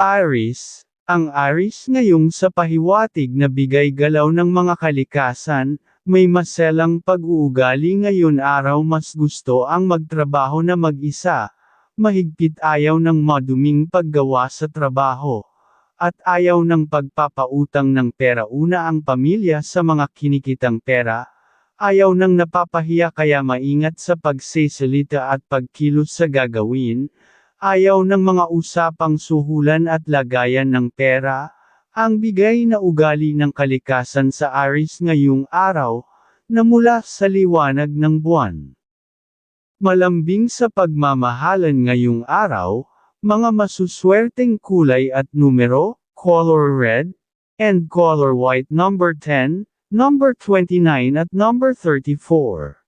Aris, ang Aris ngayong sa pahiwatig na bigay galaw ng mga kalikasan, may maselang pag-uugali ngayon araw mas gusto ang magtrabaho na mag-isa, mahigpit ayaw ng maduming paggawa sa trabaho, at ayaw ng pagpapautang ng pera. Una ang pamilya sa mga kinikitang pera, ayaw ng napapahiya kaya maingat sa pagsesalita at pagkilos sa gagawin, Ayaw ng mga usapang suhulan at lagayan ng pera, ang bigay na ugali ng kalikasan sa Aris ngayong araw, na mula sa liwanag ng buwan. Malambing sa pagmamahalan ngayong araw, mga masuswerteng kulay at numero, color red, and color white number 10, number 29 at number 34.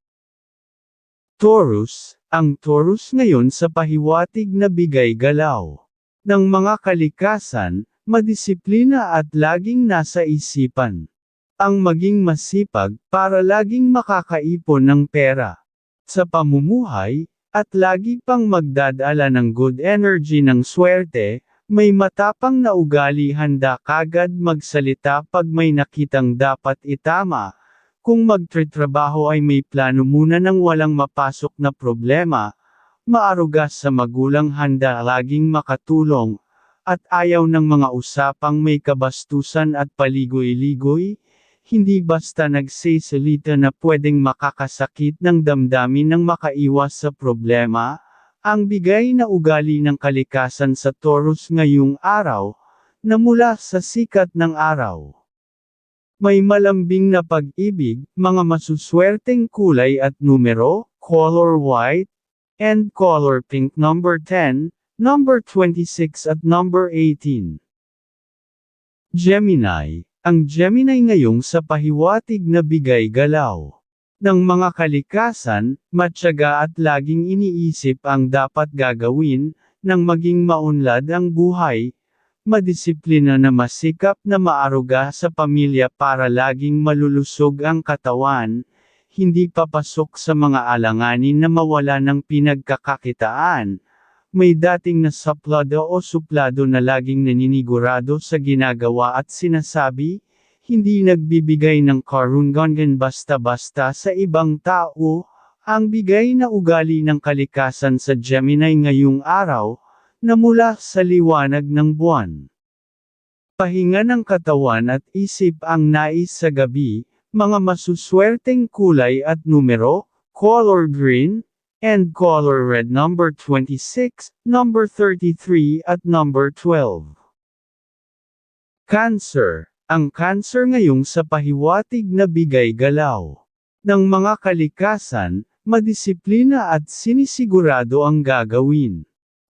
Taurus, ang Taurus ngayon sa pahiwatig na bigay galaw ng mga kalikasan, madisiplina at laging nasa isipan. Ang maging masipag para laging makakaipon ng pera sa pamumuhay, at lagi pang magdadala ng good energy ng swerte, may matapang na ugali handa kagad magsalita pag may nakitang dapat itama, kung magtritrabaho ay may plano muna ng walang mapasok na problema, maarugas sa magulang handa laging makatulong, at ayaw ng mga usapang may kabastusan at paligoy-ligoy, hindi basta nagsisalita na pwedeng makakasakit ng damdamin ng makaiwas sa problema, ang bigay na ugali ng kalikasan sa Taurus ngayong araw, na mula sa sikat ng araw. May malambing na pag-ibig, mga masuswerteng kulay at numero, color white, and color pink. Number 10, number 26 at number 18. Gemini, ang Gemini ngayong sa pahiwatig na bigay galaw. Ng mga kalikasan, matyaga at laging iniisip ang dapat gagawin, nang maging maunlad ang buhay, madisiplina na masikap na maaruga sa pamilya para laging malulusog ang katawan, hindi papasok sa mga alanganin na mawala ng pinagkakakitaan, may dating na saplado o suplado na laging naninigurado sa ginagawa at sinasabi, hindi nagbibigay ng karungangan basta-basta sa ibang tao, ang bigay na ugali ng kalikasan sa Gemini ngayong araw, na mula sa liwanag ng buwan. Pahinga ng katawan at isip ang nais sa gabi, mga masuswerteng kulay at numero, color green, and color red number 26, number 33 at number 12. Cancer, ang cancer ngayong sa pahiwatig na bigay galaw ng mga kalikasan, madisiplina at sinisigurado ang gagawin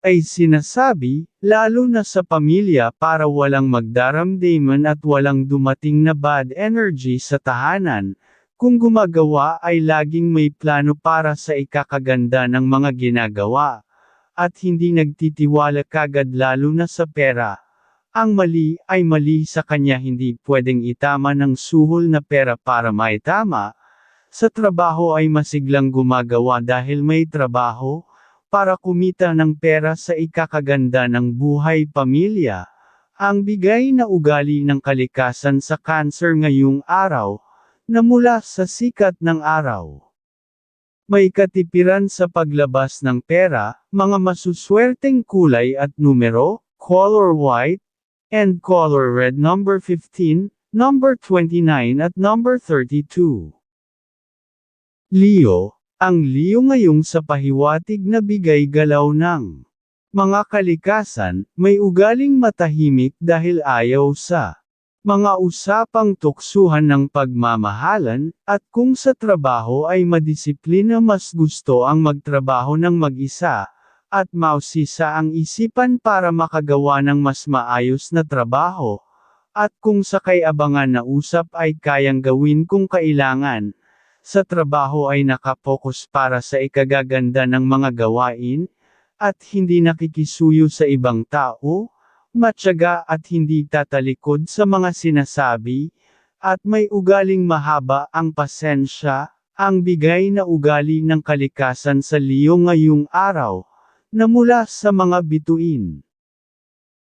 ay sinasabi, lalo na sa pamilya para walang magdaramdaman at walang dumating na bad energy sa tahanan, kung gumagawa ay laging may plano para sa ikakaganda ng mga ginagawa, at hindi nagtitiwala kagad lalo na sa pera. Ang mali ay mali sa kanya hindi pwedeng itama ng suhol na pera para maitama. Sa trabaho ay masiglang gumagawa dahil may trabaho, para kumita ng pera sa ikakaganda ng buhay pamilya. Ang bigay na ugali ng kalikasan sa cancer ngayong araw, na mula sa sikat ng araw. May katipiran sa paglabas ng pera, mga masuswerteng kulay at numero, color white, and color red number 15, number 29 at number 32. Leo, ang Leo ngayong sa pahiwatig na bigay galaw ng mga kalikasan, may ugaling matahimik dahil ayaw sa mga usapang tuksuhan ng pagmamahalan, at kung sa trabaho ay madisiplina mas gusto ang magtrabaho ng mag-isa, at mausisa ang isipan para makagawa ng mas maayos na trabaho, at kung sakay abangan na usap ay kayang gawin kung kailangan, sa trabaho ay nakapokus para sa ikagaganda ng mga gawain, at hindi nakikisuyo sa ibang tao, matyaga at hindi tatalikod sa mga sinasabi, at may ugaling mahaba ang pasensya, ang bigay na ugali ng kalikasan sa Leo ngayong araw, na mula sa mga bituin.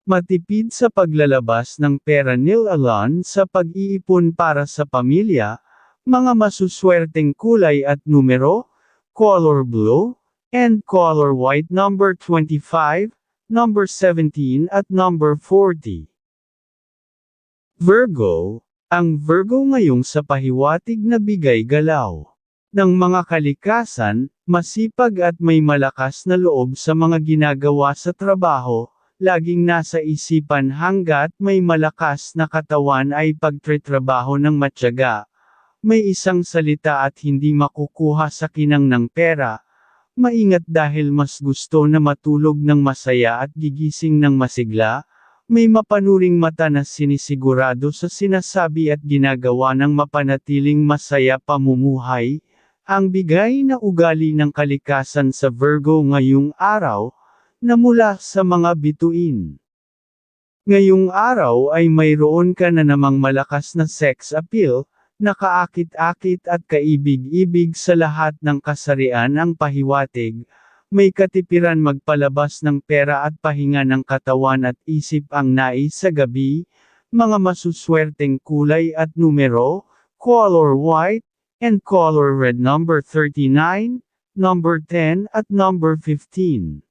Matipid sa paglalabas ng pera nil Alon sa pag-iipon para sa pamilya, mga masuswerteng kulay at numero, color blue, and color white number 25, number 17 at number 40. Virgo, ang Virgo ngayong sa pahiwatig na bigay galaw ng mga kalikasan, masipag at may malakas na loob sa mga ginagawa sa trabaho, laging nasa isipan hanggat may malakas na katawan ay pagtritrabaho ng matyaga. May isang salita at hindi makukuha sa kinang ng pera. Maingat dahil mas gusto na matulog ng masaya at gigising ng masigla. May mapanuring mata na sinisigurado sa sinasabi at ginagawa ng mapanatiling masaya pamumuhay. Ang bigay na ugali ng kalikasan sa Virgo ngayong araw, na mula sa mga bituin. Ngayong araw ay mayroon ka na namang malakas na sex appeal, nakaakit-akit at kaibig-ibig sa lahat ng kasarian ang pahiwatig, may katipiran magpalabas ng pera at pahinga ng katawan at isip ang nais sa gabi, mga masuswerteng kulay at numero, color white, and color red number 39, number 10 at number 15.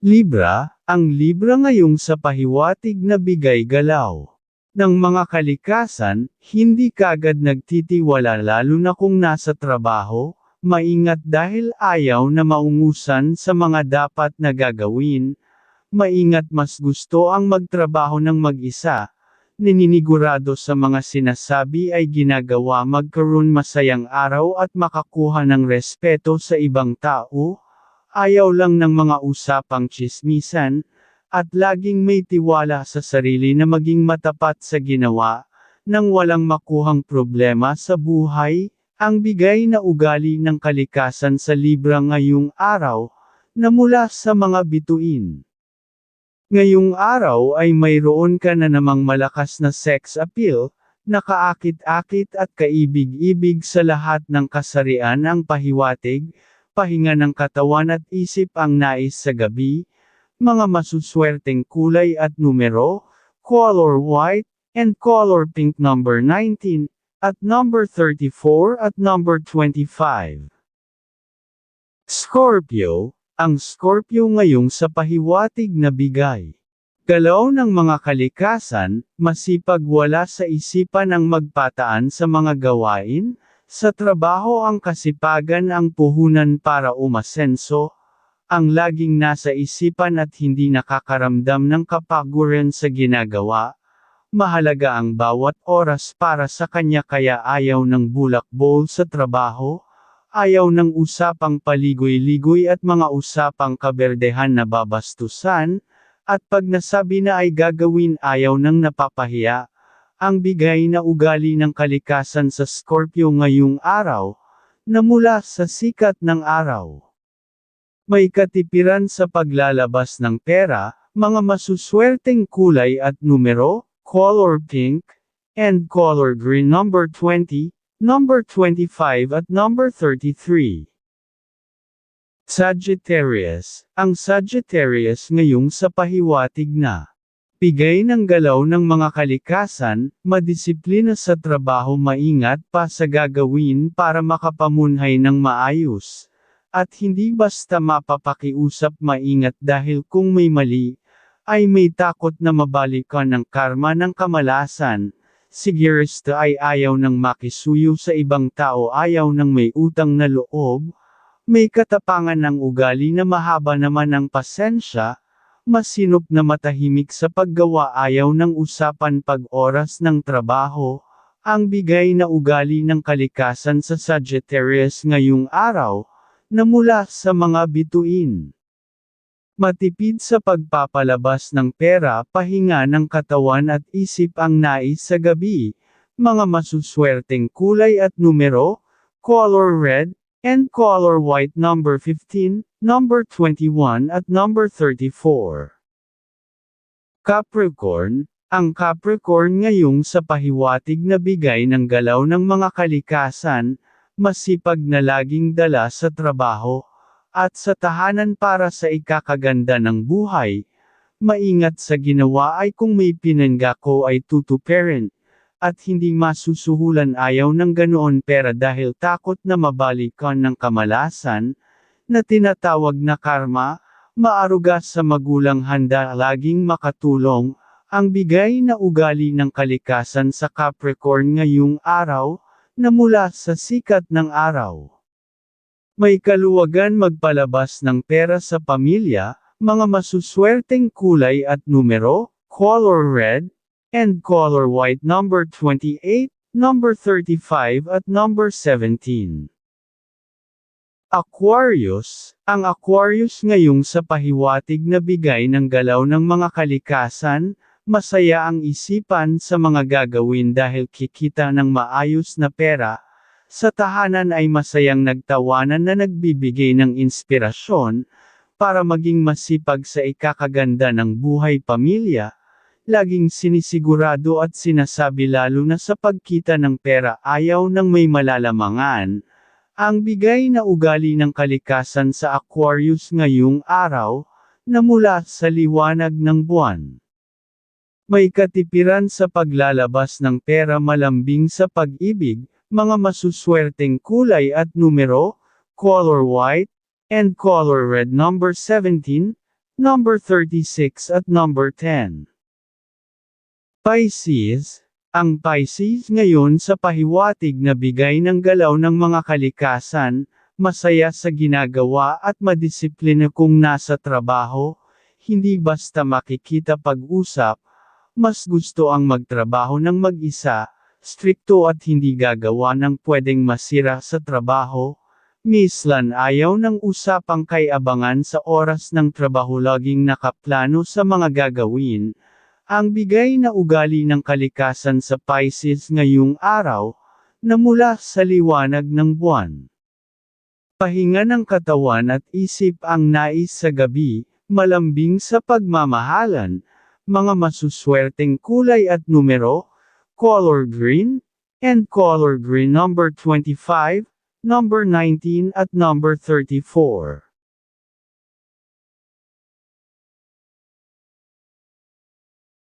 Libra, ang Libra ngayong sa pahiwatig na bigay galaw ng mga kalikasan, hindi kagad nagtitiwala lalo na kung nasa trabaho, maingat dahil ayaw na maungusan sa mga dapat na gagawin, maingat mas gusto ang magtrabaho ng mag-isa, nininigurado sa mga sinasabi ay ginagawa magkaroon masayang araw at makakuha ng respeto sa ibang tao, Ayaw lang ng mga usapang chismisan, at laging may tiwala sa sarili na maging matapat sa ginawa, nang walang makuhang problema sa buhay, ang bigay na ugali ng kalikasan sa Libra ngayong araw, na mula sa mga bituin. Ngayong araw ay mayroon ka na namang malakas na sex appeal, nakaakit-akit at kaibig-ibig sa lahat ng kasarian ang pahiwatig, pahinga ng katawan at isip ang nais sa gabi, mga masuswerteng kulay at numero, color white, and color pink number 19, at number 34 at number 25. Scorpio, ang Scorpio ngayong sa pahiwatig na bigay. Galaw ng mga kalikasan, masipag wala sa isipan ang magpataan sa mga gawain, sa trabaho ang kasipagan ang puhunan para umasenso, ang laging nasa isipan at hindi nakakaramdam ng kapaguran sa ginagawa. Mahalaga ang bawat oras para sa kanya kaya ayaw ng bulak-bowl sa trabaho, ayaw ng usapang paligoy-ligoy at mga usapang kaberdehan na babastusan, at pag nasabi na ay gagawin ayaw ng napapahiya, ang bigay na ugali ng kalikasan sa Scorpio ngayong araw, na mula sa sikat ng araw. May katipiran sa paglalabas ng pera, mga masuswerteng kulay at numero, color pink, and color green number 20, number 25 at number 33. Sagittarius, ang Sagittarius ngayong sa pahiwatig na Bigay ng galaw ng mga kalikasan, madisiplina sa trabaho maingat pa sa gagawin para makapamunhay ng maayos. At hindi basta mapapakiusap maingat dahil kung may mali, ay may takot na mabalikan ng karma ng kamalasan. Si Girista ay ayaw ng makisuyo sa ibang tao ayaw ng may utang na loob, may katapangan ng ugali na mahaba naman ang pasensya, Masinop na matahimik sa paggawa ayaw ng usapan pag-oras ng trabaho, ang bigay na ugali ng kalikasan sa Sagittarius ngayong araw, na mula sa mga bituin. Matipid sa pagpapalabas ng pera pahinga ng katawan at isip ang nais sa gabi, mga masuswerteng kulay at numero, color red, and color white number 15, number 21 at number 34. Capricorn, ang Capricorn ngayong sa pahiwatig na bigay ng galaw ng mga kalikasan, masipag na laging dala sa trabaho, at sa tahanan para sa ikakaganda ng buhay, maingat sa ginawa ay kung may pinanggako ay tutuperin, at hindi masusuhulan ayaw ng ganoon pera dahil takot na mabalikan ng kamalasan, na tinatawag na karma, maaruga sa magulang handa laging makatulong, ang bigay na ugali ng kalikasan sa Capricorn ngayong araw, na mula sa sikat ng araw. May kaluwagan magpalabas ng pera sa pamilya, mga masuswerteng kulay at numero, color red, and color white number 28, number 35 at number 17. Aquarius, ang Aquarius ngayong sa pahiwatig na bigay ng galaw ng mga kalikasan, masaya ang isipan sa mga gagawin dahil kikita ng maayos na pera, sa tahanan ay masayang nagtawanan na nagbibigay ng inspirasyon, para maging masipag sa ikakaganda ng buhay pamilya, laging sinisigurado at sinasabi lalo na sa pagkita ng pera ayaw ng may malalamangan, ang bigay na ugali ng kalikasan sa Aquarius ngayong araw, na mula sa liwanag ng buwan. May katipiran sa paglalabas ng pera malambing sa pag-ibig, mga masuswerteng kulay at numero, color white, and color red number 17, number 36 at number 10. Pisces, ang Pisces ngayon sa pahiwatig na bigay ng galaw ng mga kalikasan, masaya sa ginagawa at madisiplina kung nasa trabaho, hindi basta makikita pag-usap, mas gusto ang magtrabaho ng mag-isa, strikto at hindi gagawa ng pwedeng masira sa trabaho. Mislan ayaw ng usapang kay abangan sa oras ng trabaho laging nakaplano sa mga gagawin. Ang bigay na ugali ng kalikasan sa Pisces ngayong araw, na mula sa liwanag ng buwan. Pahinga ng katawan at isip ang nais sa gabi, malambing sa pagmamahalan, mga masuswerteng kulay at numero, color green, and color green number 25, number 19 at number 34.